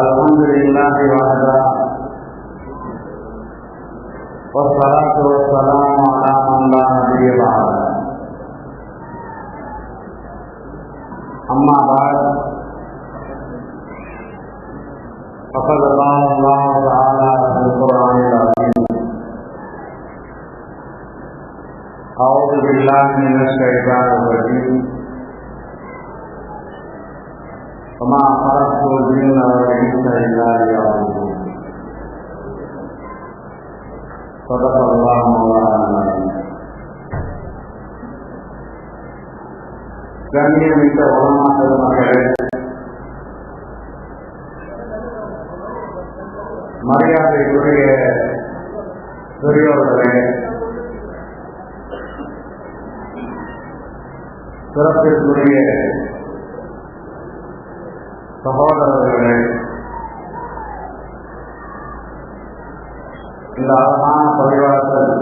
الحمد لله وحده. والصلاة والسلام على من لا نبي بعده. أما بعد، فقد قال الله تعالى في القرآن العظيم أعوذ بالله من الشيطان الرجيم. وما خلقت الجن والإنس إلا ليعبدون صدق الله مولانا العظيم கண்ணியமிக்க உலமாக்கள் மக்களே மரியாதைக்குரிய பெரியோர்களே சிறப்பிற்குரிய சகோதரர்களே இந்த அழகான பரிவாரத்தில்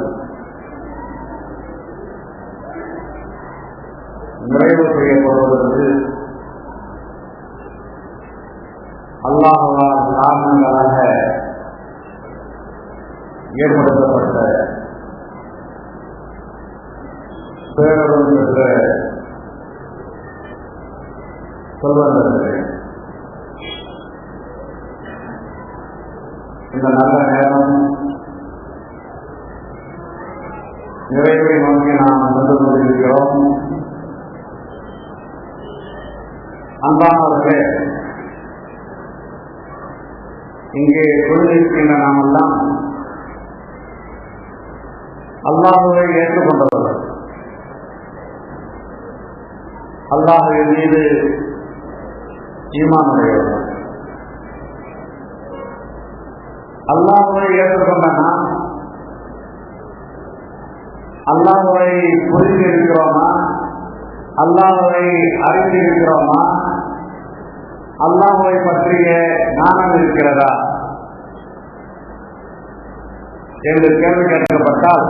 நிறைவு செய்யப்படுவதற்கு அல்லாஹால் காரணங்களாக ஏற்படுத்தப்பட்ட பேரரும் என்ற சொல்வந்தர்களே இந்த நல்ல நேரம். நிறைவை நோக்கி நாம் நடந்து கொண்டிருக்கிறோம். அன்பானவர்களே இங்கே கொண்டிருக்கின்ற நாமெல்லாம் அல்லாஹுவை ஏற்றுக்கொண்டவர்கள். அல்லாஹுவின் மீது ஈமானுடையவர்கள். அல்லாஹுவை ஏற்றுக்கொண்ட நாம் அல்லாஹுவை புரிந்திருக்கிறோமா? அல்லாஹுவை அறிந்திருக்கிறோமா? அல்லாஹுவை பற்றிய ஞானம் இருக்கிறதா? என்று கேள்வி கேட்கப்பட்டால்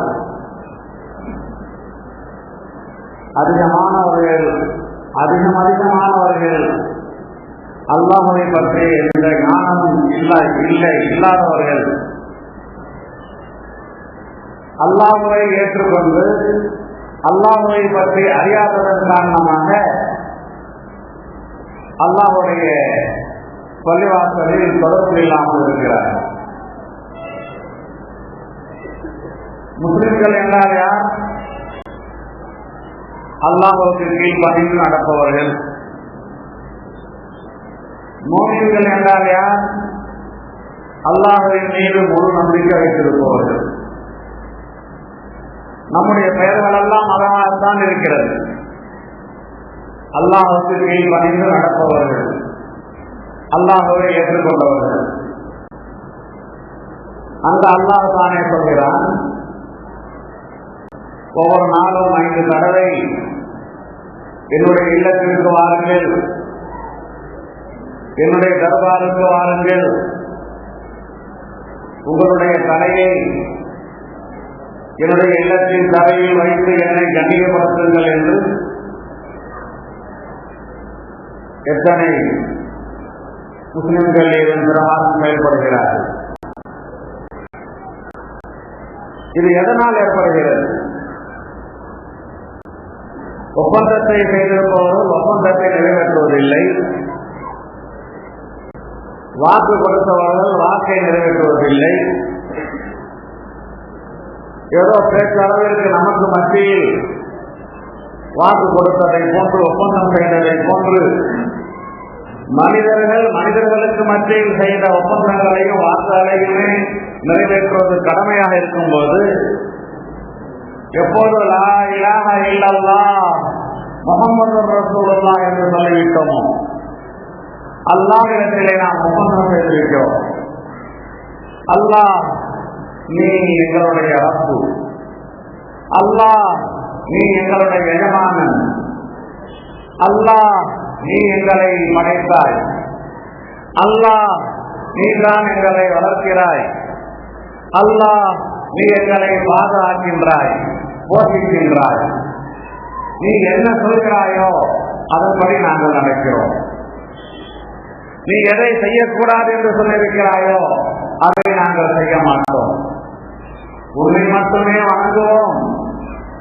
அதிகமானவர்கள் அதிகம் அதிகமானவர்கள் அல்லாஹுவை பற்றி எந்த ஞானமும் இல்லை இல்லை இல்லாதவர்கள். அல்லாஹுவை ஏற்றுக்கொண்டு அல்லாஹுவை பற்றி அறியாததன் காரணமாக அல்லாஹுடைய பள்ளிவாசலில் தொடர்பு இல்லாமல் இருக்கிறார் முஸ்லிம்கள் என்றால் யார்? அல்லாஹுக்கு கீழ் பணிந்து நடப்பவர்கள். மோனியர்கள் என்றால் யார் அல்லாஹின் மீது முழு நம்பிக்கை வைத்திருப்பவர்கள். நம்முடைய பெயர்கள் எல்லாம் அதனால்தான் இருக்கிறது. அல்லாஹுக்கு கீழ் பணிந்து நடப்பவர்கள். அல்லாஹுவை ஏற்றுக்கொண்டவர்கள். அந்த அல்லாஹ் தானே சொல்கிறான் ஒவ்வொரு நாளும் ஐந்து தடவை என்னுடைய இல்லத்திற்கு வாருங்கள். என்னுடைய தர்பாருக்கு வாருங்கள். உங்களுடைய தலையை என்னுடைய இல்லத்தின் தலையில் வைத்து என்னை கண்ணியப்படுத்துங்கள் என்று எத்தனை முஸ்லிம்கள் இதன் பிரகாரம் செயல்படுகிறார்கள்? இது எதனால் ஏற்படுகிறது? ஒப்பந்தத்தை செய்திருப்பவர்கள் ஒப்பந்தத்தை நிறைவேற்றுவதில்லை. வாக்கு கொடுத்தவர்கள் வாக்கை நிறைவேற்றுவதில்லை. ஏதோ பேச்சளவிற்கு நமக்கு மத்தியில் வாக்கு கொடுத்ததை போன்று ஒப்பந்தம் செய்ததை போன்று மனிதர்கள் மனிதர்களுக்கு மத்தியில் செய்த ஒப்பந்தங்களையும் வாக்குகளையுமே நிறைவேற்றுவது கடமையாக இருக்கும் போது எப்போது லா இலாக இல்லல்லா முகமது ரசூலுல்லா என்று சொல்லிவிட்டோமோ அல்லாவிடத்திலே நாம் ஒப்பந்தம் செய்திருக்கிறோம். அல்லாஹ் நீ எங்களுடைய அரசு அல்லாஹ் நீ எங்களுடைய எஜமானன். அல்லாஹ் நீ எங்களை படைத்தாய். அல்லாஹ் நீதான் எங்களை வளர்க்கிறாய். அல்லாஹ் நீ எங்களை பாதுகாக்கின்றாய் போஷிக்கின்றாய் நீ என்ன சொல்கிறாயோ அதன்படி நாங்கள் நடக்கிறோம். நீ எதை செய்யக்கூடாது என்று சொல்லியிருக்கிறாயோ அதை நாங்கள் செய்ய மாட்டோம். உன்னை மட்டுமே வணங்குவோம்.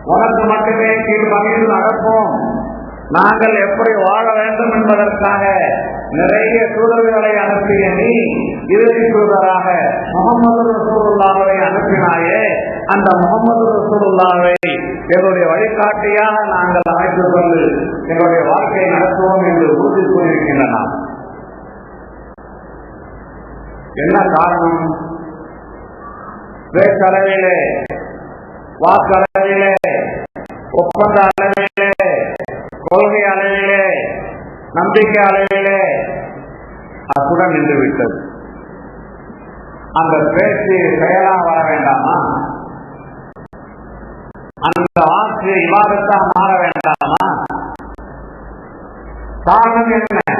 உனக்கு மட்டுமே கீழ்வகையில் நடப்போம். நாங்கள் எப்படி வாழ வேண்டும் என்பதற்காக நிறைய தூதர்களை அனுப்பிய நீ இறுதி தூதராக முகமது ரசூலுல்லாவை அனுப்பினாயே அந்த முகமது ரசூலுல்லாவை எங்களுடைய வழிகாட்டியாக நாங்கள் அமைத்துக் கொண்டு எங்களுடைய வாழ்க்கையை நடத்துவோம் என்று உறுதி கூறியிருக்கின்றன. என்ன காரணம்? பேச்சளவிலே வாக்களவிலே ஒப்பந்த அளவிலே கொள்கை அளவிலே நம்பிக்கை அளவிலே அத்துடன் நின்று விட்டது அந்த பேச்சு செயலா வர வேண்டாமா? அந்த ஆட்சி விவாதத்தா மாற வேண்டாமா? காரணம் என்ன?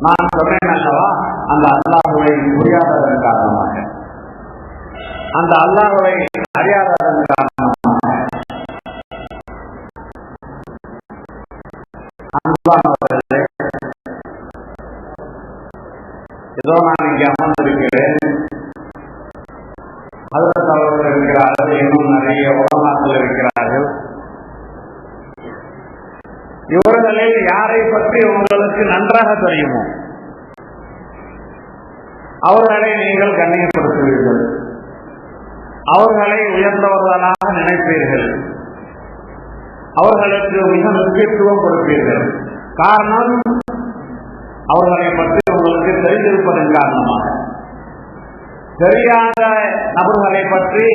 நான் சொன்னேன் அல்லவா? அந்த அல்லாஹுவை புரியாததன் காரணமாக. அந்த அல்லாஹுவை அறியாததன் காரணமாக உயர்ந்தவர்களாக நினைப்பீர்கள். அவர்களுக்கு மிக முக்கியத்துவம் கொடுப்பீர்கள். காரணம் அவர்களை பற்றி உங்களுக்கு தெரிந்திருப்பதன் காரணமாக. தெரியாத நபர்களை பற்றி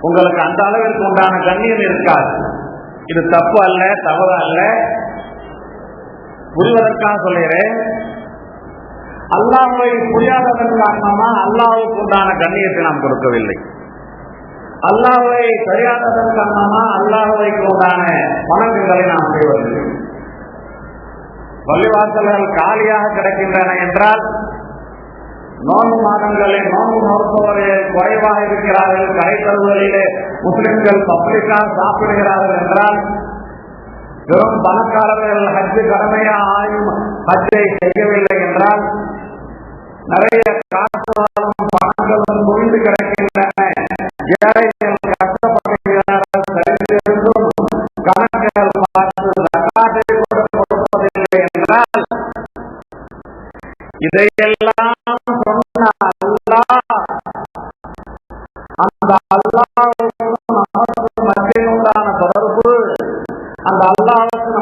உங்களுக்கு அந்த அளவிற்கு உண்டான கண்ணியம் இருக்காது. இது தப்பு அல்ல தவறு அல்ல. புரிவதற்காக சொல்கிறேன் அல்லாவை புரியாததன் காரணமா அல்லாவுக்கு உண்டான கண்ணியத்தை நாம் கொடுக்கவில்லை. அல்லாஹை தெரியாததன் காரணமா அல்லாஹுவைக்கு உண்டான வணக்கங்களை நாம் செய்வதில்லை பள்ளிவாசல்கள் காலியாக கிடக்கின்றன என்றால் நோன்பு மாதங்களில் நோன்பு நோற்பவர்கள் குறைவாக இருக்கிறார்கள்? கடைத்தல்களிலே முஸ்லிம்கள் பப்ளிக்காக சாப்பிடுகிறார்கள் என்றால் வெறும் பணக்காரர்கள் ஹஜ்ஜு கடமையா ஆயும் ஹஜ்ஜை செய்யவில்லை என்றால் நிறைய காசுகளும் பணங்களும் குவிந்து கிடக்கின்றன. ஏழை கணக்குகள் பார்த்து ஜக்காத்தை கூட கொடுப்பதில்லை என்றால் இதையெல்லாம் சொன்ன அல்லாஹ் அந்த அல்லாவுக்கும் நமக்கும் மத்தியில் உண்டான தொடர்பு அந்த அல்லாவுக்கு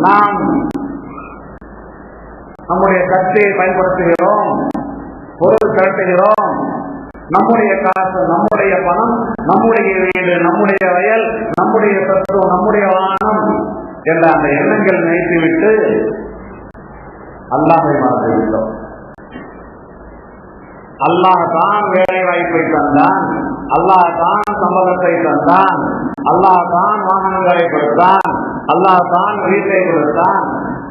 நாம் நம்முடைய சக்தியை பயன்படுத்துகிறோம் பொருள் திரட்டுகிறோம் நம்முடைய காசு நம்முடைய பணம் நம்முடைய வீடு நம்முடைய வயல் நம்முடைய தத்துவம் நம்முடைய வானம் என்ற அந்த எண்ணங்கள் நினைத்துவிட்டு அல்லாஹை மாற்றிவிட்டோம் அல்லாஹ் தான் வேலை வாய்ப்பை தந்தான். அல்லாஹ் தான் சம்பளத்தை தந்தான். அல்லாஹ் தான் வாகனங்களை கொடுத்தான் அல்லாஹ் தான் வீட்டை கொடுத்தான்.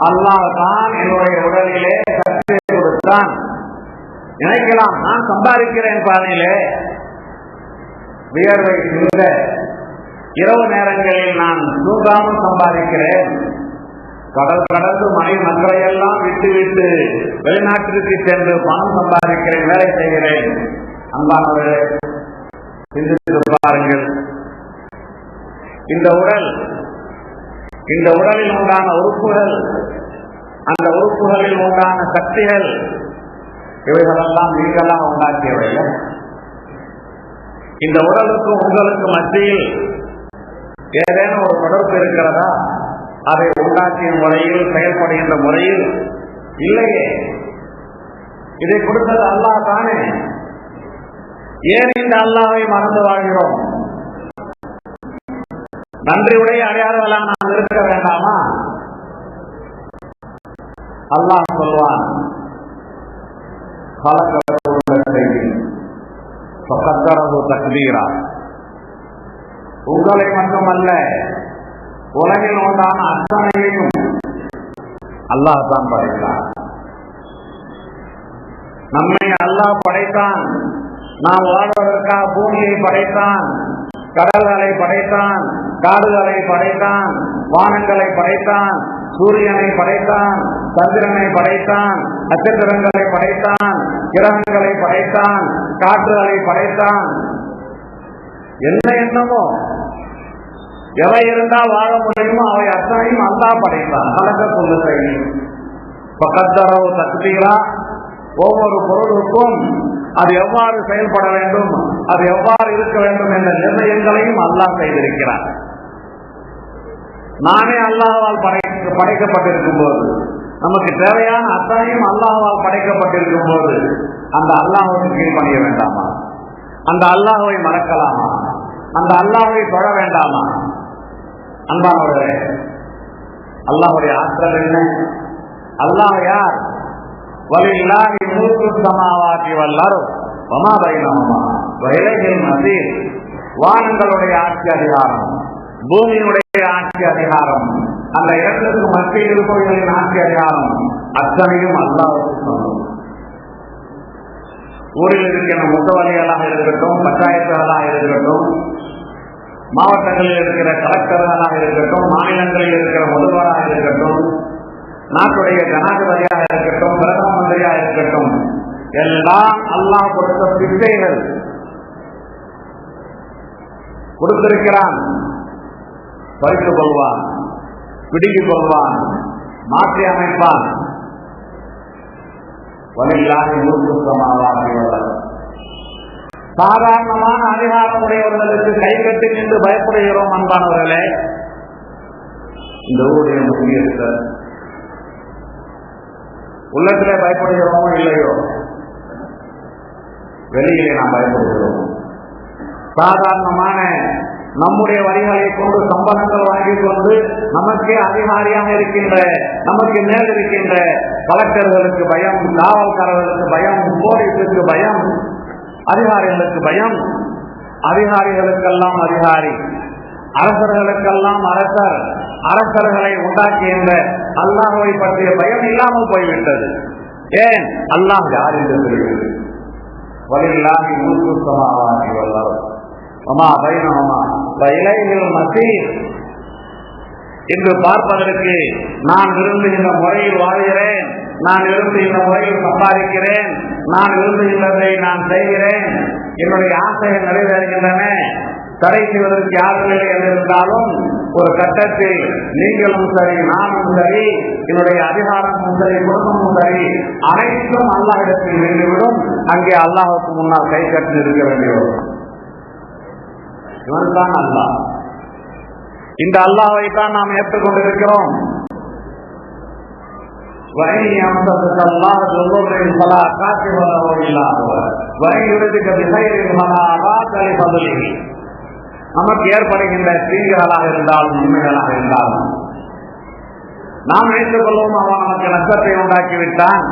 அல்லாஹ் தான் என்னுடைய உடலிலே சக்தியை கொடுத்தான். நினைக்கலாம் நான் சம்பாதிக்கிறேன் பாதையிலே வியர்வை சிந்த இரவு நேரங்களில் நான் தூங்காமல் சம்பாதிக்கிறேன். கடல் கடந்து மனை மக்களை எல்லாம் விட்டு விட்டு வெளிநாட்டிற்கு சென்று பணம் சம்பாதிக்கிறேன் வேலை செய்கிறேன். அன்பானவர்களே சிந்தித்து பாருங்கள். இந்த உடல் இந்த உடலில் உண்டான உறுப்புகள் அந்த உறுப்புகளில் உண்டான சக்திகள் இவைகளெல்லாம் நீங்களாம் உண்டாக்கியவை இந்த உடலுக்கு உங்களுக்கு மத்தியில் ஏதேனும் ஒரு தொடர்பு இருக்கிறதா? அதை உண்டாக்கிய முறையில் செயல்படுகின்ற முறையில் இல்லையே. இதை கொடுத்தது அல்லாஹ் தானே. ஏன் இந்த அல்லாவை மறந்து வாழ்கிறோம்? நன்றியுடைய அடையாளங்களாக நாம் இருக்க வேண்டாமா? அல்லாஹ் சொல்வான் தக்தீரா உங்களை மட்டுமல்ல உலகில் உண்டான அத்தனையையும் அல்லாஹ் தான் படைத்தான் நம்மை அல்லாஹ் படைத்தான். நாம் வாழ்வதற்காக பூமியை படைத்தான். கடல்களை படைத்தான் காடுகளை படைத்தான் வானங்களை படைத்தான் சூரியனை படைத்தான் சந்திரனை படைத்தான் நட்சத்திரங்களை படைத்தான் கிரகங்களை படைத்தான் காற்றுகளை படைத்தான். என்ன என்னமோ? எவை இருந்தால் வாழ முடியுமோ அவை அத்தனையும் அல்லா படைத்தான். கலக்க சொல்லுதை பக்கத்தரவு தகுதிகளா ஒவ்வொரு பொருளுக்கும் அது எவ்வாறு செயல்பட வேண்டும் அது எவ்வாறு இருக்க வேண்டும் என்ற நிர்ணயங்களையும் அல்லாஹ் செய்திருக்கிறார் நானே அல்லாஹால் படைக்கப்பட்டிருக்கும் போது நமக்கு தேவையான அத்தனையும் அல்லாஹால் படைக்கப்பட்டிருக்கும் போது அந்த அல்லாஹுக்கு கீழ்பணிய வேண்டாமா? அந்த அல்லாஹுவை மறக்கலாமா? அந்த அல்லாஹுவை தொழ வேண்டாமா? அன்பானவர்களே அல்லாஹுடைய ஆற்றல் என்ன? அல்லாஹ் யார்? வலில்லாஹி மூக்கு சமாவாதி வல்லரும் வமா பைனஹுமா? வயலைகள் மசீர் வானங்களுடைய ஆட்சி அதிகாரம் பூமியினுடைய ஆட்சி அதிகாரம் அந்த இடத்திற்கு மத்தியில் இருப்பவர்களின் ஆட்சி அதிகாரம் அத்தனையும் அல்லாவுக்கு ஊரில் இருக்கிற முத்தவலிகளாக இருக்கட்டும் பஞ்சாயத்துகளாக இருக்கட்டும் மாவட்டங்களில் இருக்கிற கலெக்டர்களாக இருக்கட்டும் மாநிலங்களில் இருக்கிற முதல்வராக இருக்கட்டும் நாட்டுடைய ஜனாதிபதியாக இருக்கட்டும் பிரதம மந்திரியாக இருக்கட்டும் எல்லாம் அல்லாஹ் கொடுத்த சிந்தைகள் கொடுத்திருக்கிறான். பறித்துக் கொள்வான் பிடுங்கிக் கொள்வான் மாற்றி அமைப்பான். வலில்லாஹி முழுக்கு சாதாரணமான அதிகாரம் உடையவர்களுக்கு கை கட்டி நின்று பயப்படுகிறோம் அன்பானவர்களே. இந்த ஊருடைய முக்கியஸ்தர் உள்ளத்திலே பயப்படுகிறோமோ இல்லையோ? வெளியிலே நாம் பயப்படுகிறோம். சாதாரணமான நம்முடைய வரிகளை கொண்டு சம்பளங்கள் வாங்கிக் கொண்டு நமக்கே அதிகாரியாக இருக்கின்ற நமக்கு மேல் இருக்கின்ற கலெக்டர்களுக்கு பயம் காவல்காரர்களுக்கு பயம் போலீஸுக்கு பயம் அதிகாரிகளுக்கு பயம். அதிகாரிகளுக்கெல்லாம் அதிகாரி அரசர்களுக்கெல்லாம் அரசர் அரசர்களை உண்டாக்குகின்ற அல்லாஹுவை பற்றிய பயம் இல்லாமல் போய்விட்டது. ஏன்? அல்லாஹ் யார் என்று தெரிகிறது வலில்லாஹி முல்கு சமாவாதி அம்மா பைனஹுமா என்று பார்ப்பதற்கு நான் விரும்புகின்ற முறையில் வாழ்கிறேன். நான் விரும்புகின்ற முறையில் சம்பாதிக்கிறேன். நான் விரும்புகின்றதை நான் செய்கிறேன். என்னுடைய ஆசைகள் நிறைவேறுகின்றன. தடை செய்வதற்கு யாரும் இல்லை என்றிருந்தாலும் ஒரு கட்டத்தில் நீங்களும் சரி நானும் சரி என்னுடைய அதிகாரமும் சரி குடும்பமும் சரி அனைத்தும் அல்லாஹ் இடத்தில் நின்றுவிடும். அங்கே அல்லாஹுக்கு முன்னால் கை கட்டி இருக்க வேண்டியவரும் இவன் தான் அல்லாஹ். இந்த அல்லாஹை தான் நாம் ஏற்றுக்கொண்டிருக்கிறோம் வரை நமக்கு ஏற்படுகின்ற தீங்குகளாக இருந்தாலும் உண்மைகளாக இருந்தாலும். நாம் நினைத்துக் கொள்வோம் அவன் நமக்கு நஷ்டத்தை உண்டாக்கி விட்டான்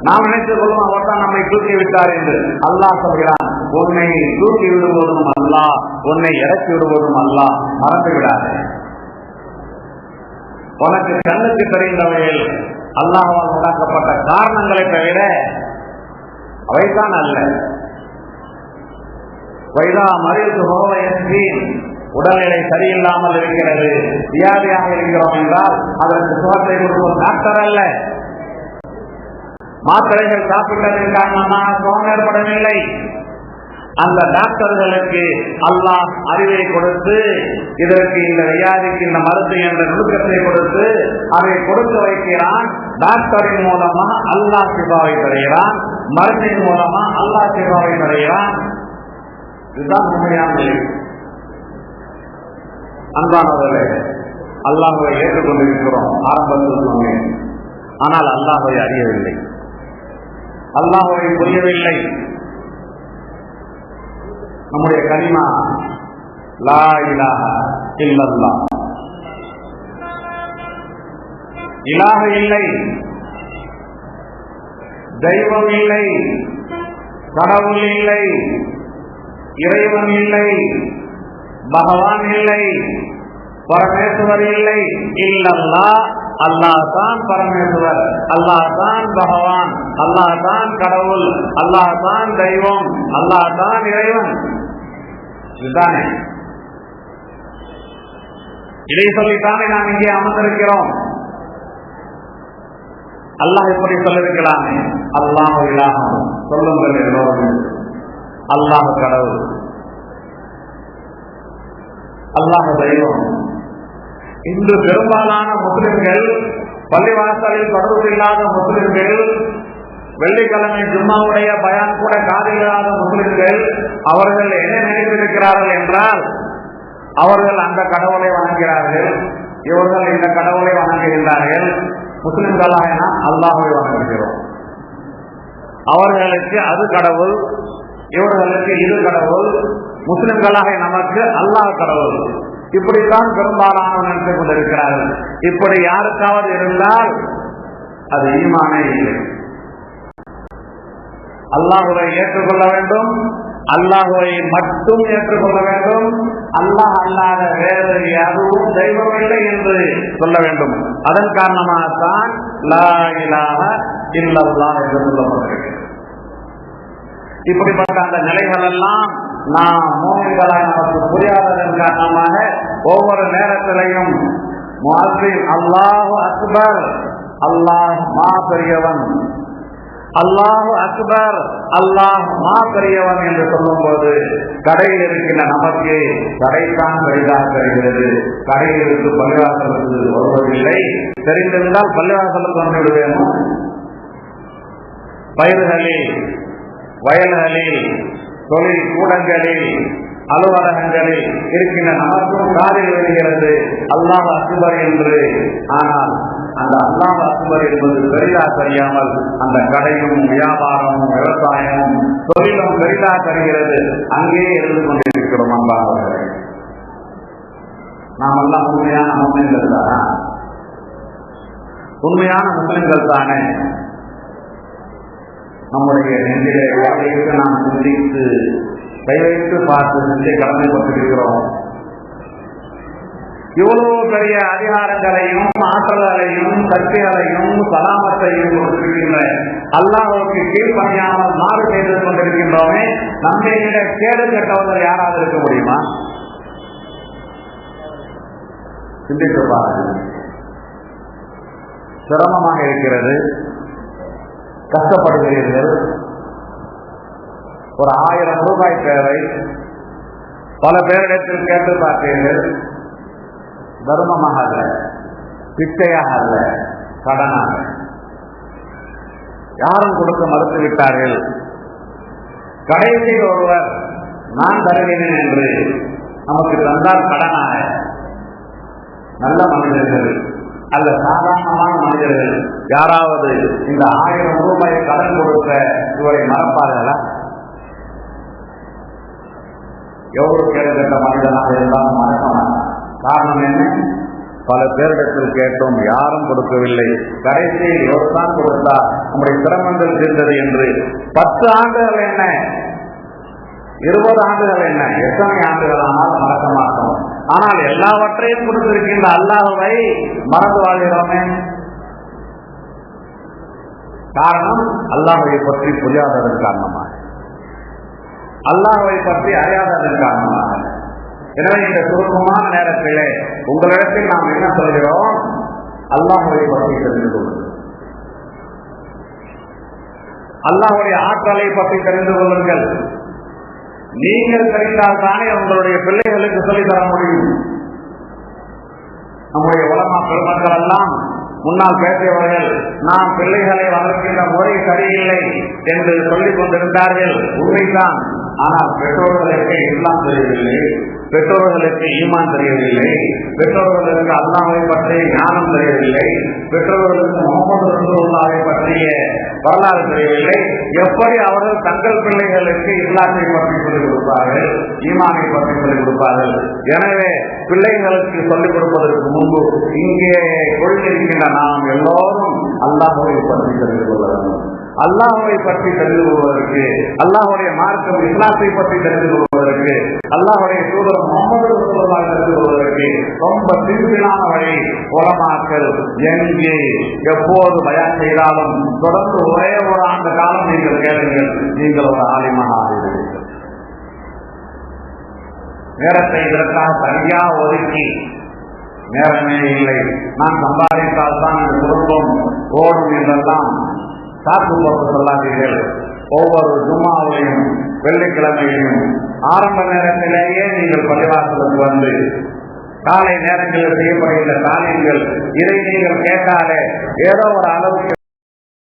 நாம் நினைத்துக் கொள்வோம் அவர் தான் நம்மை தூக்கி விட்டார் என்று. அல்லாஹ் சொல்கிறான் உன்னை தூக்கி விடுவதும் அல்லா உன்னை இறக்கி விடுவதும் அல்லாஹ் மறந்து விடாதே உனக்கு கண்ணுக்கு தெரிந்தவையில் அல்லாஹால் உண்டாக்கப்பட்ட காரணங்களை தவிர அவைதான் அல்ல. வைதா மறியத்து ஹோவயத்தின் உடல்நிலை சரியில்லாமல் இருக்கிறது. வியாதியாக இருக்கிறோம் என்றால் அதற்கு சுகத்தை கொடுப்போம். டாக்டர் அல்ல. மாத்திரைகள் சாப்பிட்டதன் காரணமாக சுகம் ஏற்படவில்லை. அந்த டாக்டர்களுக்கு அல்லாஹ் அறிவை கொடுத்து இதற்கு இந்த வியாதிக்கு இந்த மருந்து என்ற நுணுக்கத்தை கொடுத்து அதை கொடுத்து வைக்கிறான். டாக்டரின் மூலமா அல்லாஹ் சிபாவை தருகிறான் மருந்தின் மூலமா அல்லாஹ் சிபாவை தருகிறான் இதுதான் உண்மையான நிலை அன்பானவர்களே அல்லாஹுவை ஏற்றுக்கொண்டிருக்கிறோம் ஆரம்பத்தில் சொன்னேன். ஆனால் அல்லாஹுவை அறியவில்லை. அல்லாஹுவை புரியவில்லை. நம்முடைய கனிமா லா இலாஹ இல்லல்லா. இலாக இல்லை. தெய்வம் இல்லை. கடவுள் இல்லை. இறைவன் இல்லை பகவான் இல்லை பரமேஸ்வர் இல்லை இல்லல்லா அல்லாஹ் தான் பரமேஸ்வர் அல்லாஹ் தான் பகவான் அல்லாஹ் தான் கடவுள் அல்லாஹ் தான் தெய்வம் அல்லாஹ் தான் இறைவன். இதுதானே? இதை சொல்லித்தானே நாம் இங்கே அமர்ந்திருக்கிறோம். அல்லாஹ் எப்படி சொல்லிருக்கலாமே அல்லாஹ் இல்லாமல் சொல்லுங்கள் எல்லோரும். அல்லாஹ கடவுள். அல்லாஹ தெய்வம். இன்று பெரும்பாலான முஸ்லிம்கள் பள்ளிவாசலில் தொடர்பு இல்லாத முஸ்லிம்கள் வெள்ளிக்கிழமை ஜும்மாவுடைய பயன் கூட காதில்லாத முஸ்லிம்கள் அவர்கள் என்ன நினைத்திருக்கிறார்கள் என்றால் அவர்கள் அந்த கடவுளை வணங்குகிறார்கள். இவர்கள் இந்த கடவுளை வணங்குகின்றார்கள். முஸ்லிம்களாக நாம் அல்லாஹை வணங்குகிறோம். அவர்களுக்கு அது கடவுள். இவர்களுக்கு இரு கடவுள் முஸ்லிம்களாக நமக்கு அல்லாஹ் கடவுள். இப்படித்தான் பெரும்பாலானவர் நினைத்துக் கொண்டிருக்கிறார்கள். இப்படி யாருக்காவது இருந்தால் அது ஈமானே இல்லை. அல்லாஹுவை ஏற்றுக்கொள்ள வேண்டும். அல்லாஹுவை மட்டும் ஏற்றுக்கொள்ள வேண்டும். அல்லாஹ் அல்லாத வேறு யாரும் தெய்வம் இல்லை என்று சொல்ல வேண்டும். அதன் காரணமாகத்தான் தான் இலாஹ இல்லல்லா என்று சொல்லப்பட்டிருக்கிறது இப்படிப்பட்ட அந்த நிலைகள் எல்லாம் நாம் மோமிகளாக நமக்கு புரியாததன் காரணமாக ஒவ்வொரு நேரத்திலையும் அல்லாஹு அக்பர் அல்லாஹ் மா பெரியவன். அல்லாஹு அக்பர் அல்லாஹ் மா பெரியவன் என்று சொல்லும் போது கடையில் இருக்கின்ற நமக்கு கடைத்தான் பெரிதாக தெரிகிறது. கடையில் இருந்து பள்ளிவாசலுக்கு வருவதில்லை. தெரிந்திருந்தால் பள்ளிவாசலுக்கு வந்து விடுவேனோ பயிர்களில் வயல்களில் தொழில் கூடங்களில் அலுவலகங்களில் இருக்கின்ற நமக்கும் காதில் வருகிறது. அல்லாஹ் அக்பர் என்று. ஆனால் அந்த அல்லாஹ் அக்பர் என்பது பெரிதா தெரியாமல் அந்த கடையும் வியாபாரமும் விவசாயமும் தொழிலும் பெரிதா தெரிகிறது. அங்கே இருந்து கொண்டிருக்கிறோம் அன்பானவர்களே நாம் எல்லாம் உண்மையான முஸ்லிம்கள் தானா? உண்மையான முஸ்லிம்கள் தானே? நம்முடைய நெஞ்சிலே வாழ்க்கைக்கு நாம் சிந்தித்து கை வைத்து பார்த்து சிந்தை கடமைப்பட்டிருக்கிறோம். இவ்வளவு பெரிய அதிகாரங்களையும் ஆற்றல்களையும் சக்திகளையும் சலாமத்தையும் கொடுத்திருக்கின்ற அல்லாஹுக்கு கீழ்ப்பணியாமல் மாறு செய்து கொண்டிருக்கின்றோமே நம்மை விட கேடு கட்டவர்கள் யாராவது இருக்க முடியுமா? சிந்தித்து பாருங்கள். சிரமமாக இருக்கிறது. கஷ்டப்படுகிறீர்கள். ஒரு ஆயிரம் ரூபாய் தேவை. பல பேரிடத்தில் கேட்டு பார்த்தீர்கள். தர்மமாக அல்ல பிச்சையாக அல்ல கடனாக. யாரும் கொடுக்க மறுத்துவிட்டார்கள். கடைசியில் ஒருவர் நான் தருகிறேன் என்று நமக்கு தந்தால் கடனாக. நல்ல மனிதர்கள். அல்ல சாதாரணமான மனிதர்கள். யாராவது இந்த ஆயிரம் ரூபாயை கடன் கொடுத்த இவரை மறப்பார்களா? எவ்வளவு கேடுகட்ட மனிதனாக இருந்தாலும் மறக்கலாம் காரணம் என்ன? பல பேரிடத்தில் கேட்டோம் யாரும் கொடுக்கவில்லை. கடைசியில் இவர்தான் கொடுத்தார் நம்முடைய சிரமங்கள் தீர்ந்தது என்று. பத்து ஆண்டுகள் என்ன? இருபது ஆண்டுகள் என்ன? எத்தனை ஆண்டுகள் ஆனால் மறக்க மாட்டோம். ஆனால் எல்லாவற்றையும் கொடுத்திருக்கின்ற அல்லாஹுவை மறந்து வாழ்கிறோமே. காரணம் அல்லாஹுவை பற்றி புரியாததன் காரணமாக. அல்லாஹுவை பற்றி அறியாததன் காரணமாக. எனவே இந்த சுருக்கமான நேரத்திலே உங்களிடத்தில் நாம் என்ன சொல்கிறோம்? அல்லாஹுவை பற்றி தெரிந்து கொள்ளுங்கள். அல்லாஹுடைய ஆற்றலை பற்றி தெரிந்து கொள்ளுங்கள். நீங்கள் தெரிந்தால் தானே உங்களுடைய பிள்ளைகளுக்கு சொல்லித் தர முடியும். நம்முடைய உலமா பெருமக்கள் எல்லாம் முன்னால் பேசியவர்கள் நாம் பிள்ளைகளை வளர்க்கின்ற முறை சரியில்லை என்று சொல்லிக் கொண்டிருந்தார்கள். உண்மைதான். ஆனால் பெற்றோர்களுக்கு எல்லாம் தெரியவில்லை. பெற்றோர்களுக்கு ஈமான் தெரியவில்லை. பெற்றோர்களுக்கு அல்லாவை பற்றிய ஞானம் தெரியவில்லை. பெற்றோர்களுக்கு முகமது ரசூலுல்லாவை பற்றிய வரலாறு தெரியவில்லை. எப்படி அவர்கள் தங்கள் பிள்ளைகளுக்கு இஸ்லாத்தை பற்றி சொல்லிக் கொடுப்பார்கள் ஈமானை பற்றி சொல்லிக் கொடுப்பார்கள். எனவே பிள்ளைகளுக்கு சொல்லிக் கொடுப்பதற்கு முன்பு இங்கே கொள்கிருக்கின்ற நாம் எல்லோரும் அல்லாஹை பற்றி தெரிந்து கொள்ள வேண்டும். அல்லாஹை பற்றி தெரிந்து கொள்வதற்கு அல்லாஹுடைய மார்க்கம் இஸ்லாத்தை பற்றி தெரிந்து கொள்வதற்கு அல்லாஹுடைய தூதர் முகமது ரசூலுல்லாஹ் தெரிந்து ரொம்ப சிம்பிளான வழி உலமாக்கல் எங்கே எப்போது பயன் செய்தாலும் தொடர்ந்து ஒரே ஒரு ஆண்டு காலம் நீங்கள் கேளுங்கள். நீங்கள் ஒரு ஆலிமாக ஆகிறீர்கள் நேரத்தை இதற்காக சரியா ஒதுக்கி நேரமே இல்லை. நான் சம்பாதித்தால் தான் இந்த குடும்பம் ஓடும் என்றெல்லாம் காத்து போட்டு சொல்லாதீர்கள். ஒவ்வொரு ஜும்மாவிலையும் வெள்ளிக்கிழமையிலும் ஆரம்ப நேரத்திலேயே நீங்கள் பள்ளிவாசலுக்கு வந்து காலை நேரங்களில் செய்யப்படுகின்ற காரியங்கள் இதை நீங்கள் கேட்டாலே ஏதோ ஒரு அளவுக்கு